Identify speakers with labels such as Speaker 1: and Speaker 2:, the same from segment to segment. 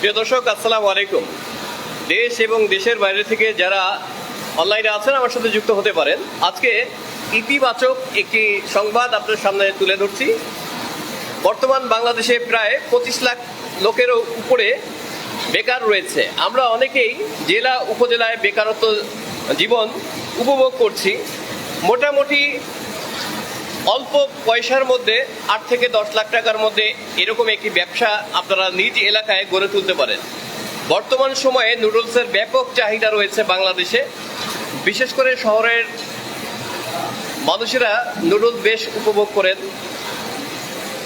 Speaker 1: প্রিয় দর্শক, আসসালামু আলাইকুম। দেশ এবং দেশের বাইরে থেকে যারা অনলাইনে আছেন, আমার সাথে যুক্ত হতে পারেন। আজকে ইতিবাচক একটি সংবাদ আপনার সামনে তুলে ধরছি। বর্তমান বাংলাদেশে প্রায় পঁচিশ লাখ লোকেরও উপরে বেকার রয়েছে। আমরা অনেকেই জেলা, উপজেলায় বেকারত্ব জীবন উপভোগ করছি। মোটামুটি অল্প পয়সার মধ্যে আট থেকে দশ লাখ টাকার মধ্যে এরকম একটি ব্যবসা আপনারা নিজ এলাকায় গড়ে তুলতে পারেন। বর্তমান সময়ে নুডলসের ব্যাপক চাহিদা রয়েছে বাংলাদেশে। বিশেষ করে শহরের মানুষেরা নুডলস বেশ উপভোগ করেন।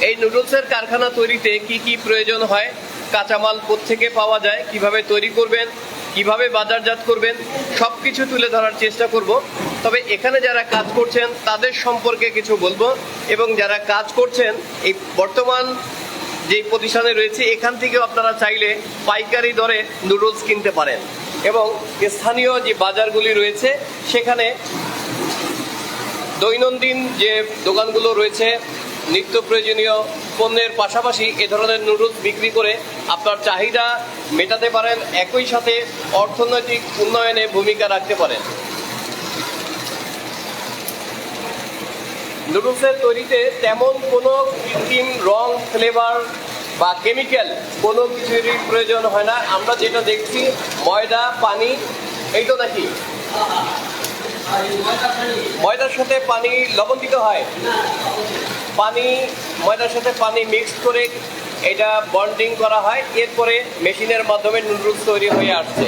Speaker 1: এই নুডলসের কারখানা তৈরিতে কি কি প্রয়োজন হয়, কাঁচামাল থেকে পাওয়া যায়, কীভাবে তৈরি করবেন, কীভাবে বাজারজাত করবেন সব কিছু তুলে ধরার চেষ্টা করব। তবে এখানে যারা কাজ করছেন, তাদের সম্পর্কে কিছু বলব এবং যারা কাজ করছেন, এই বর্তমান যে প্রতিষ্ঠানে রয়েছে, এখান থেকেও আপনারা চাইলে পাইকারি দরে নুডলস কিনতে পারেন এবং স্থানীয় যে বাজারগুলি রয়েছে, সেখানে দৈনন্দিন যে দোকানগুলো রয়েছে, নিত্য প্রয়োজনীয় পণ্যের পাশাপাশি এ ধরনের নুডলস বিক্রি করে আপনার চাহিদা মেটাতে পারেন, একই সাথে অর্থনৈতিক উন্নয়নে ভূমিকা রাখতে পারেন। নুডলসের তৈরিতে তেমন কোনো কৃত্রিম রং ফ্লেভার বা কেমিক্যাল কোনো কিছুরই প্রয়োজন হয় না। আমরা যেটা দেখছি, ময়দা, পানি, এই তো নাকি? ময়দার সাথে পানি লবণ দিতে হয়। পানি, ময়দার সাথে পানি মিক্স করে এটা বন্ডিং করা হয়। এরপরে মেশিনের মাধ্যমে নুডলস তৈরি হয়ে আসছে।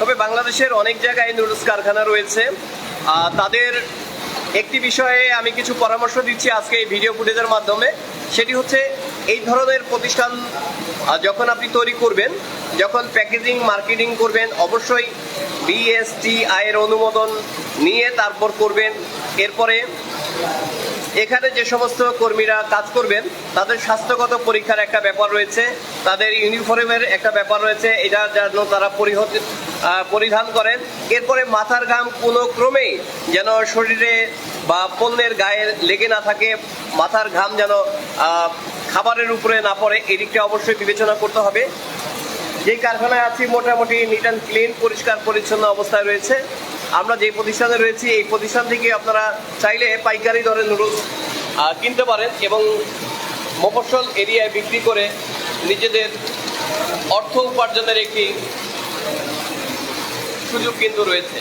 Speaker 1: তবে বাংলাদেশের অনেক জায়গায় নুডলস কারখানা রয়েছে। তাদের একটি বিষয়ে আমি কিছু পরামর্শ দিচ্ছি আজকে এই ভিডিও ফুটেজের মাধ্যমে। সেটি হচ্ছে এই ধরনের প্রতিষ্ঠান যখন আপনি তৈরি করবেন, যখন প্যাকেজিং, মার্কেটিং করবেন, অবশ্যই বিএসটি আয়ের অনুমোদন নিয়ে তারপর করবেন। এরপরে এখানে যে সমস্ত কর্মীরা কাজ করবেন, তাদের স্বাস্থ্যগত পরীক্ষার একটা ব্যাপার রয়েছে, তাদের ইউনিফর্মের একটা ব্যাপার রয়েছে, এটা যেন তারা পরিহত পরিধান করেন। এরপরে মাথার ঘাম কোনো ক্রমেই যেন শরীরে বা পণ্যের গায়ে লেগে না থাকে, মাথার ঘাম যেন খাবারের উপরে না পড়ে, এদিকটা অবশ্যই বিবেচনা করতে হবে। যে কারখানায় আছি, মোটামুটি নিট অ্যান্ড ক্লিন পরিষ্কার, পরিচ্ছন্ন অবস্থায় রয়েছে। আমরা যে প্রতিষ্ঠানে রয়েছি, এই প্রতিষ্ঠান থেকে আপনারা চাইলে পাইকারি দরে নুডলস কিনতে পারেন এবং মফস্বল এরিয়ায় বিক্রি করে নিজেদের অর্থ উপার্জনের একটি সুযোগ কিন্তু রয়েছে।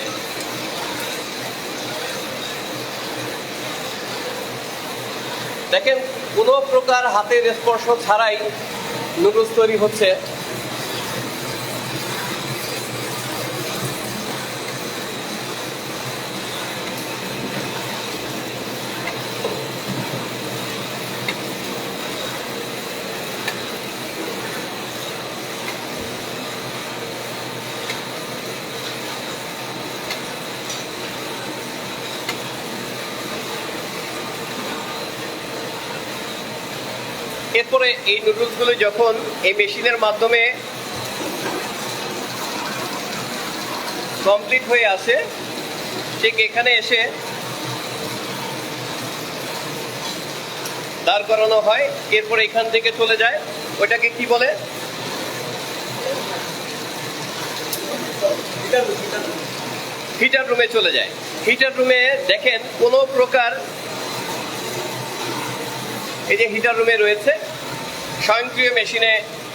Speaker 1: দেখেন, কোনো প্রকার হাতের স্পর্শ ছাড়াই নুডলস তৈরি হচ্ছে। এরপরে এই নুডলসগুলো যখন এই মেশিনের মাধ্যমে কমপ্লিট হয়ে আসে ঠিক এখানে এসে দাঁড় করানো হয় এরপরে এখান থেকে চলে যায়। ওইটাকে কি বলে? হিটার রুমে চলে যায়। হিটার রুমে দেখেন কোনো প্রকার এই যে হিটার রুমে রয়েছে স্বয়ংক্রিয় মেশিনে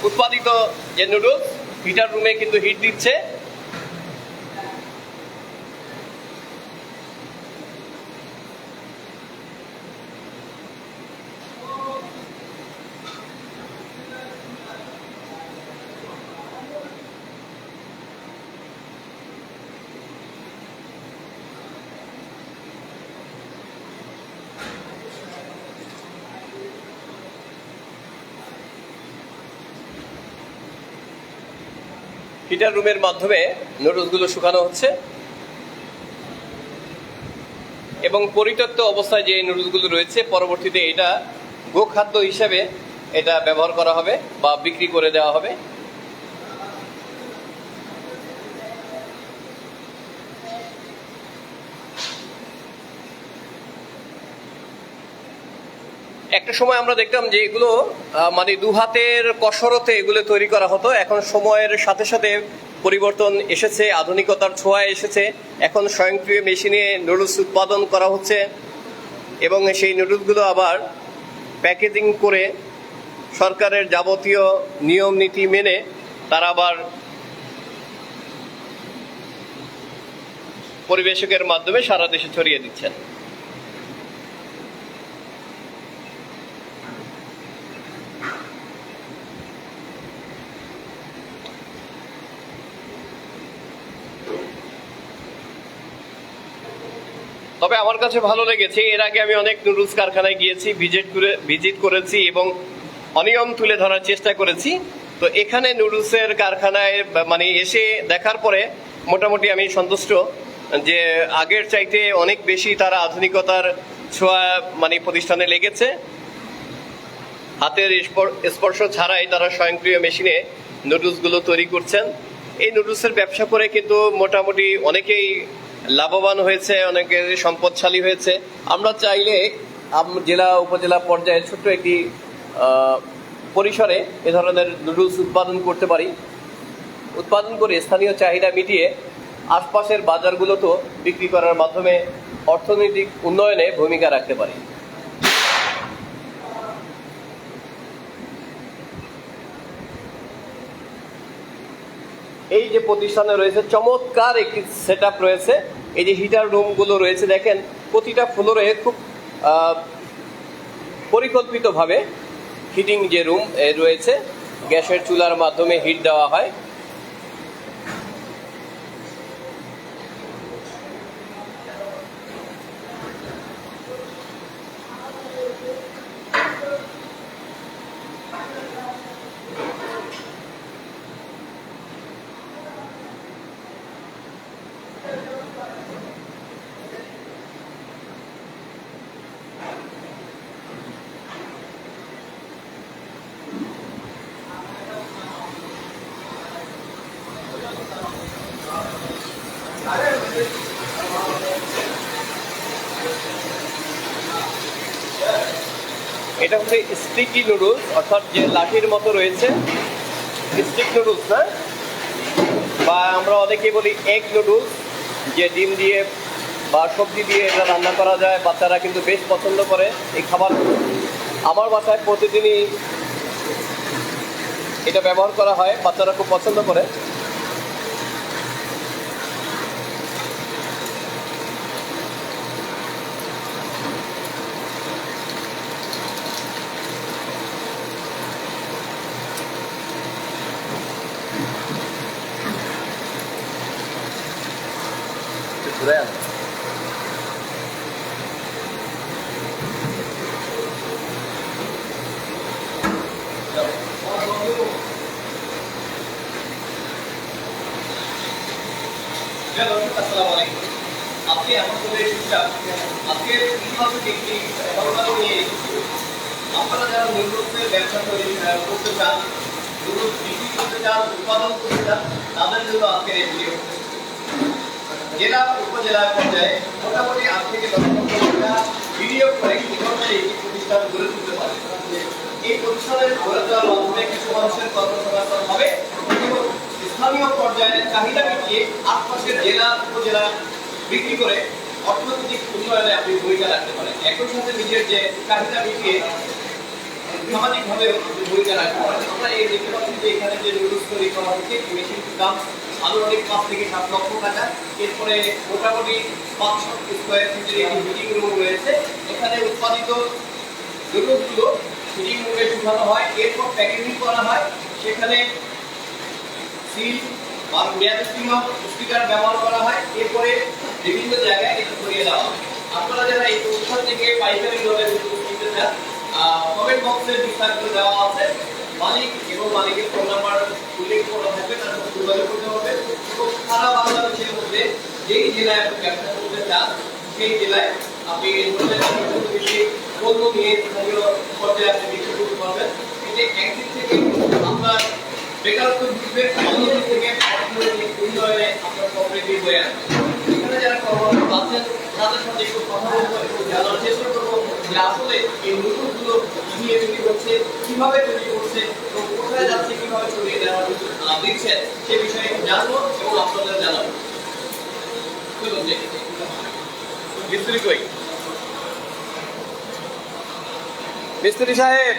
Speaker 1: উৎপাদিত যে নুডলস হিটার রুমে কিন্তু হিট দিচ্ছে। হিটার রুমের মাধ্যমে নুডলসগুলো শুকানো হচ্ছে। এবং পরিত্যক্ত অবস্থায় যে নুডলসগুলো রয়েছে, পরবর্তীতে এটা গোখাদ্য হিসাবে এটা ব্যবহার করা হবে বা বিক্রি করে দেওয়া হবে। একটা সময় আমরা দেখতাম যে এগুলো মানে দু হাতের কসরতে এগুলো তৈরি করা হতো। এখন সময়ের সাথে সাথে পরিবর্তন এসেছে, আধুনিকতার ছোঁয়া এসেছে। এখন স্বয়ংক্রিয় মেশিনে নুডলস উৎপাদন করা হচ্ছে এবং সেই নুডলসগুলো আবার প্যাকেজিং করে সরকারের যাবতীয় নিয়ম, নীতি মেনে তারা আবার পরিবেশকের মাধ্যমে সারা দেশে ছড়িয়ে দিচ্ছেন তবে আমার কাছে ভালো লেগেছে। এর আগে আমি অনেক নুডলস কারখানায় গিয়েছি, ভিজিট করে, ভিজিট করেছি এবং অনিয়ম তুলে ধরার চেষ্টা করেছি। তো এখানে নুডলসের কারখানায় মানে এসে দেখার পরে মোটামুটি আমি সন্তুষ্ট যে আগের চাইতে অনেক বেশি তারা আধুনিকতার ছোঁয়া মানে প্রতিষ্ঠানে লেগেছে। হাতের স্পর্শ ছাড়াই তারা স্বয়ংক্রিয় মেশিনে নুডলসগুলো তৈরি করছেন। এই নুডলসের ব্যবসা করে কিন্তু মোটামুটি অনেকেই লাভবান হয়েছে অনেকে সম্পদশালী হয়েছে। আমরা চাইলে জেলা উপজেলা পর্যায়ে ছোট্ট একটি পরিসরে এ ধরনের নুডলস উৎপাদন করতে পারি। উৎপাদন করে স্থানীয় চাহিদা মিটিয়ে আশপাশের বাজারগুলোতেও বিক্রি করার মাধ্যমে অর্থনৈতিক উন্নয়নে ভূমিকা রাখতে পারি। এই যে প্রতিষ্ঠানে রয়েছে, চমৎকার একটি সেট রয়েছে। এই যে হিটার রুমগুলো রয়েছে, দেখেন, প্রতিটা ফ্লোরে খুব পরিকল্পিতভাবে হিটিং যে রুম রয়েছে, গ্যাসের চুলার মাধ্যমে হিট দেওয়া হয়। এটা হচ্ছে স্টিকি নুডলস অর্থাৎ যে লাঠির মতো রয়েছে। স্টিক নুডলস না? বা আমরা অনেকেই বলি এগ নুডলস যে ডিম দিয়ে বা সবজি দিয়ে এটা রান্না করা যায়, বাচ্চারা কিন্তু বেশ পছন্দ করে এই খাবার। আমার বাসায় প্রতিদিনই এটা ব্যবহার করা হয়, বাচ্চারা খুব পছন্দ করে। ঘুরে দর্শক, আসসালামু আলাইকুম। আপনি এখন চলে এসেছেন আজকে ইতিবাচক একটি ঘটনা নিয়ে আপনারা যারা নুডলসের ব্যবসা তৈরি করতে চান নুডলস বিক্রি করতে চান উৎপাদন করতে চান তাদের জন্য আজকের এই ভিডিও জেলা, উপজেলা পর্যায়ে মোটামুটি আট থেকে দশ লক্ষ টাকা বিনিয়োগ করে এই একটি প্রতিষ্ঠান গড়ে তুলতে পারে। এই প্রতিষ্ঠানের গড়ে তোলার মাধ্যমে কিছু মানুষের কর্মসংস্থান হবে এবং স্থানীয় পর্যায়ে চাহিদা মিটিয়ে আশপাশের জেলা, উপজেলা বিক্রি করে অর্থনৈতিক উন্নয়নে আপনি ভূমিকা রাখতে পারেন। একই সাথে নিজের যে চাহিদা মিটিয়ে সামাজিকভাবে ভূমিকা রাখতে পারেন। আমরা এই দেখতে পাচ্ছি যে এখানে যে নুডলস তৈরি করা হচ্ছে, এই মেশিনটির দাম আনুমানিক পাঁচ থেকে সাত লক্ষ টাকা এরপরে মোটামুটি পাঁচশো স্কোয়ার ফিটের একটি মিটিং রুম রয়েছে। এখানে উৎপাদিত নুডলসগুলো মিটিং রুমে শুকানো হয়, এরপর প্যাকেজিং করা হয়। সেখানে সিল বা মেয়াদ স্টিকার ব্যবহার করা হয়। এরপরে বিভিন্ন জায়গায় এটা ছড়িয়ে দেওয়া হয়। আপনারা যারা এই প্রতিষ্ঠান থেকে পাইকারি নুডলস কিনতে চান কমেন্ট বক্সে বিস্তারিত দেওয়া আছে। মালিক এবং মালিকের নাম্বার উল্লেখ করা থাকবে, তার সাথে যোগাযোগ করতে হবে। এবং সারা বাংলাদেশের মধ্যে যেই জেলায় আপনি ব্যবসা করতে চান, সেই জেলায় আপনি বেশি পণ্য নিয়ে স্থানীয় পর্যায়ে আপনি বিক্রি করতে পারবেন। যে একদিক থেকে আপনার বেকারত্ব অন্যদিক থেকে অর্থনৈতিক উন্নয়নে আপনার প্রবৃদ্ধি হয়ে আসবে এখানে যারা কর্মরত আছেন, তাদের সাথে একটু কথা বলব, একটু জানার চেষ্টা যে আসলে এই নতুনগুলো নিয়ে তৈরি করছে কীভাবে তৈরি করছে এবং কোথায় যাচ্ছে কীভাবে ছড়িয়ে দেওয়া আহ, দিচ্ছেন সে বিষয়ে জানব এবং আপনাদের জানাব। চলুন দেখি। মিস্ত্রি কই? মিস্ত্রি সাহেব!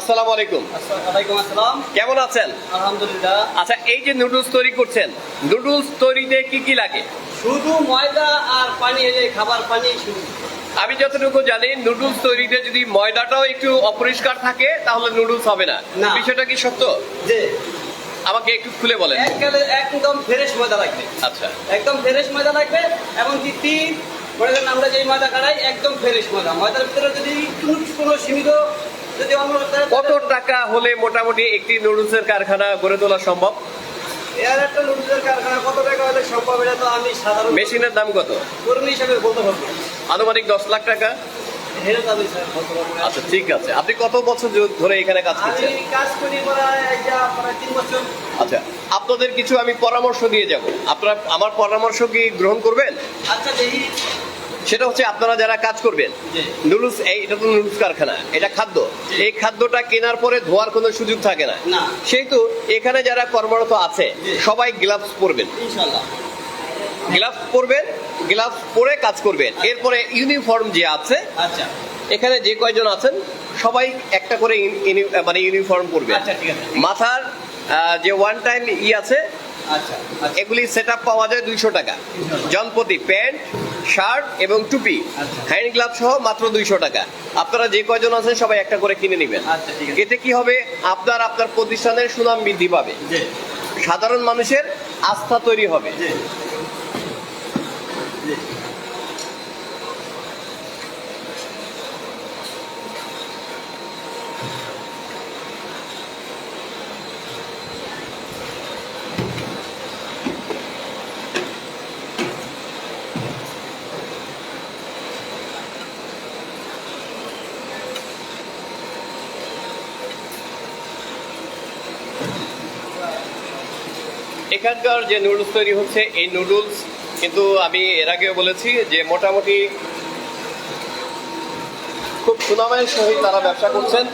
Speaker 1: আসসালামু আলাইকুম।
Speaker 2: ওয়ালাইকুম আসসালাম।
Speaker 1: কেমন আছেন?
Speaker 2: আলহামদুলিল্লাহ।
Speaker 1: আচ্ছা এই যে নুডলস তৈরি করছেন নুডলস তৈরিতে কি কি লাগে?
Speaker 2: শুধু ময়দা আর পানি এই খাবার পানি শুধু।
Speaker 1: আমি যতটুকু জানি নুডলস তৈরিতে যদি ময়দাটাও একটু অপরিষ্কার থাকে তাহলে নুডলস হবে না। বিষয়টা কি সত্য?
Speaker 2: যে
Speaker 1: আমাকে একটু খুলে বলেন।
Speaker 2: একদম ফ্রেশ ময়দা লাগবে।
Speaker 1: আচ্ছা।
Speaker 2: একদম ফ্রেশ ময়দা লাগবে এবং কি তিন আমরা যেই ময়দা কাটাই একদম ফ্রেশ ময়দা। ময়দার ভিতরে যদি কোনো কোনো সীমিত
Speaker 1: কত টাকা হলে মোটামুটি একটি নুডলসের কারখানা গড়ে তোলা সম্ভব?
Speaker 2: এর একটা নুডলসের কারখানা কত টাকা হলে সম্ভব এটা তো আমি সাধারণ
Speaker 1: মেশিনের দাম কত?
Speaker 2: কর্মী হিসাবে বলতে পারব।
Speaker 1: আনুমানিক দশ লাখ টাকা। আচ্ছা ঠিক আছে। আপনি কত বছর ধরে এখানে কাজ করছেন? আচ্ছা আপনাদের কিছু আমি পরামর্শ দিয়ে যাব। আপনারা আমার পরামর্শ কি গ্রহণ করবেন?
Speaker 2: আচ্ছা দেখি।
Speaker 1: সেটা হচ্ছে আপনারা যারা কাজ করবেন। নুডলস এই এটা তো নুডলস কারখানা এটা খাদ্য। এই খাদ্যটা কেনার পরে ধোয়ার কোনো সুযোগ থাকে না। সেহেতু এখানে যারা কর্মরত আছে সবাই গ্লাভস পরবেন। গ্লাভস পরবেন গ্লাভস পরে কাজ করবেন। এরপরে ইউনিফর্ম যে আছে
Speaker 2: আচ্ছা।
Speaker 1: এখানে যে কয়জন আছেন সবাই একটা করে মানে ইউনিফর্ম পরবে
Speaker 2: আচ্ছা।
Speaker 1: মাথার যে ওয়ান টাইম ই আছে
Speaker 2: আচ্ছা আচ্ছা।
Speaker 1: এগুলি সেট পাওয়া যায় দুইশো টাকা। জনপতি প্যান্ট শার্ট এবং টুপি।
Speaker 2: আচ্ছা।
Speaker 1: হ্যান্ড গ্লাভ সহ মাত্র দুইশো টাকা। আপনারা যে কয়জন আছেন সবাই একটা করে কিনে নেবেন। এতে কি হবে? আপনার আপনার প্রতিষ্ঠানের সুনাম বৃদ্ধি পাবে। সাধারণ মানুষের আস্থা তৈরি হবে। এখানকার যে নুডলস তৈরি হচ্ছে, এই নুডলস কিন্তু আমি এর আগেও বলেছি যে মোটামুটি খুব সুনামের সহিত তারা ব্যবসা করছেন।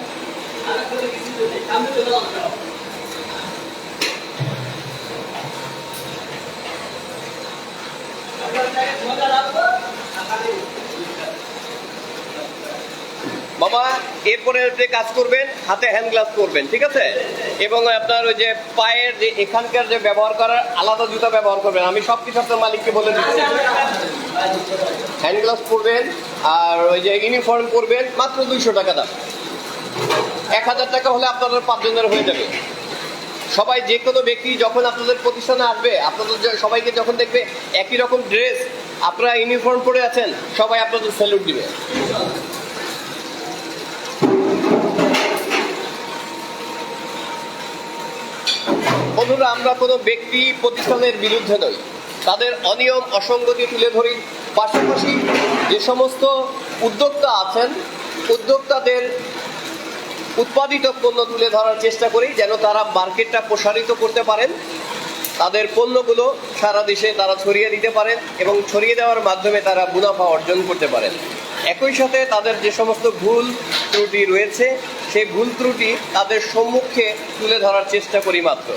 Speaker 1: বাবা, এরপরে যে কাজ করবেন, হাতে হ্যান্ড গ্লাভস করবেন ঠিক আছে? এবং আপনার ওই যে পায়ের যে এখানকার যে ব্যবহার করার আলাদা জুতা ব্যবহার করবেন। আমি সব কিছু আপনার মালিককে বলে দিচ্ছি। হ্যান্ড গ্লাভস পরবেন, আর ওই যে ইউনিফর্ম পরবেন, মাত্র দুইশো টাকা দাম। এক হাজার টাকা হলে আপনাদের পাঁচজনের হয়ে যাবে। সবাই যে কোনো ব্যক্তি যখন আপনাদের প্রতিষ্ঠানে আসবে, আপনাদের সবাইকে যখন দেখবে, একই রকম ড্রেস আপনারা ইউনিফর্ম পরে আছেন, সবাই আপনাদের স্যালুট দিবে। বন্ধুরা, আমরা কোনো ব্যক্তি প্রতিষ্ঠানের বিরুদ্ধে নই। তাদের অনিয়ম, অসঙ্গতি তুলে ধরি। পাশাপাশি যে সমস্ত উদ্যোক্তা আছেন, উদ্যোক্তাদের উৎপাদিত পণ্য তুলে ধরার চেষ্টা করি, যেন তারা মার্কেটটা প্রসারিত করতে পারেন। তাদের পণ্যগুলো সারা দেশে তারা ছড়িয়ে দিতে পারেন এবং ছড়িয়ে দেওয়ার মাধ্যমে তারা মুনাফা অর্জন করতে পারেন। একই সাথে তাদের যে সমস্ত ভুল ত্রুটি রয়েছে, সেই ভুল ত্রুটি তাদের সম্মুখে তুলে ধরার চেষ্টা করি মাত্র।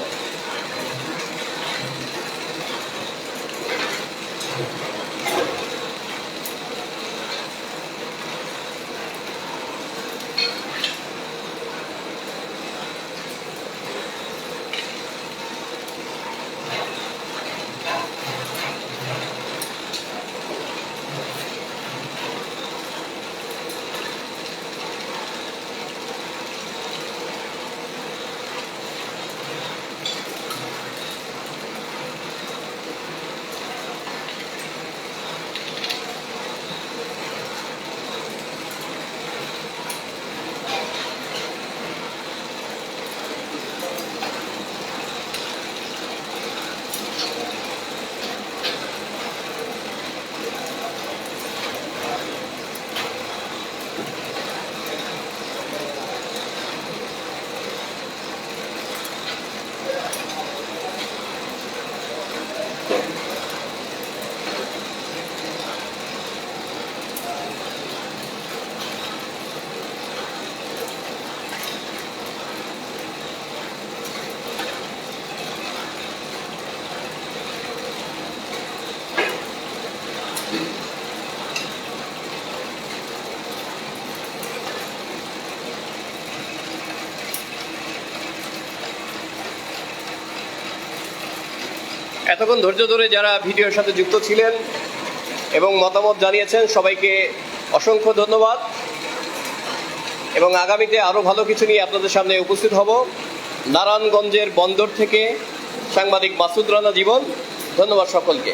Speaker 1: এতক্ষণ ধৈর্য ধরে যারা ভিডিওর সাথে যুক্ত ছিলেন এবং মতামত জানিয়েছেন, সবাইকে অসংখ্য ধন্যবাদ। এবং আগামীতে আরও ভালো কিছু নিয়ে আপনাদের সামনে উপস্থিত হব। নারায়ণগঞ্জের বন্দর থেকে সাংবাদিক মাসুদ রানা জীবন, ধন্যবাদ সকলকে।